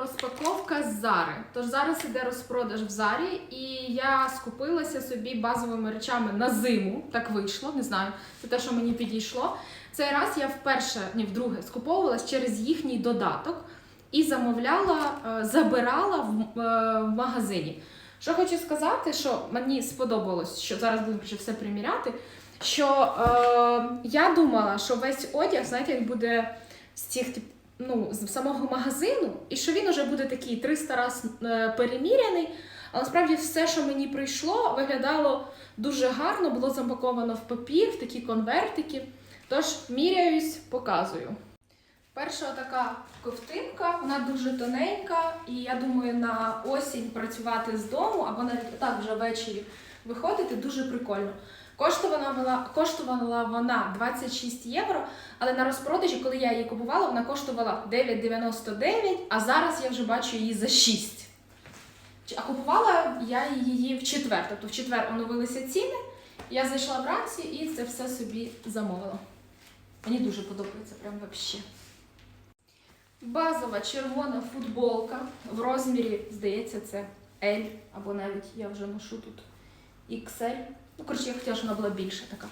Розпаковка з Зари. Тож зараз іде розпродаж в Зарі, і я скупилася собі базовими речами на зиму. Так вийшло, не знаю. Це те, що мені підійшло. Цей раз я вперше, ні, вдруге скуповувалась через їхній додаток і замовляла, е, забирала в, е, магазині. Що хочу сказати, що мені сподобалось, що зараз будемо вже все приміряти. Що е, я думала, що весь одяг, знаєте, він буде з цих тип, ну, з самого магазину, і що він уже буде такий 300 раз е, переміряний. Але насправді все, що мені прийшло, виглядало дуже гарно, було запаковано в папір, в такі конвертики. Тож міряюсь, показую. Перша така ковтинка, вона дуже тоненька, і я думаю, на осінь працювати з дому або навіть так вже ввечері виходити дуже прикольно. Коштувала вона, коштувала вона 26 євро, але на розпродажі, коли я її купувала, вона коштувала 9,99, а зараз я вже бачу її за 6. А купувала я її в четвер. Тобто в четвер оновилися ціни. Я зайшла вранці і це все собі замовила. Мені дуже подобається, прям вообще. Базова червона футболка в розмірі, здається, це L, або навіть я вже ношу тут XL. Ну, коротше, я хотіла, щоб вона була більша така.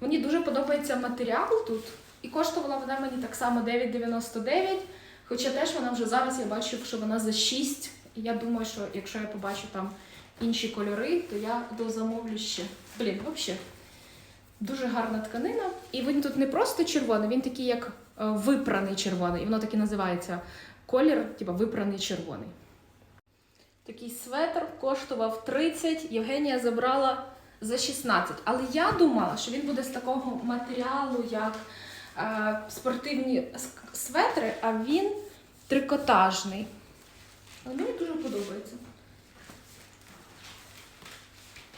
Мені дуже подобається матеріал тут. І коштувала вона мені так само 9,99. Хоча теж вона вже зараз я бачу, що вона за 6. І я думаю, що якщо я побачу там інші кольори, то я дозамовлю ще. Блін, взагалі. Дуже гарна тканина. І він тут не просто червоний, він такий, як е, випраний червоний. І воно так і називається колір, типу випраний червоний. Такий светр коштував 30, Євгенія забрала за 16. Але я думала, що він буде з такого матеріалу, як е, спортивні светри, а він трикотажний. Але мені дуже подобається.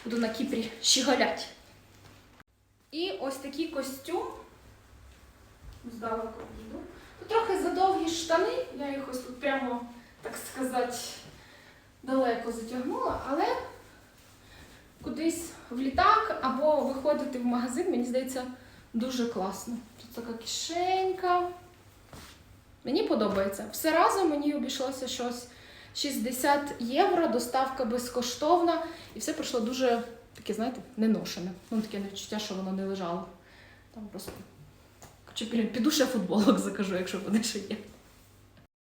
Буду на Кіпрі щеголять. І ось такий костюм. Здалеку їду. Трохи задовгі штани, я їх ось тут прямо, так сказати, далеко затягнула, але кудись в літак або виходити в магазин, мені здається, дуже класно. Тут така кишенька. Мені подобається. Все разом мені обійшлося щось 60 євро, доставка безкоштовна, і все пройшло дуже таке, знаєте, неношене. Ну, таке відчуття, що воно не лежало. Там просто. Чи піду ще футболок закажу, якщо вони ще є.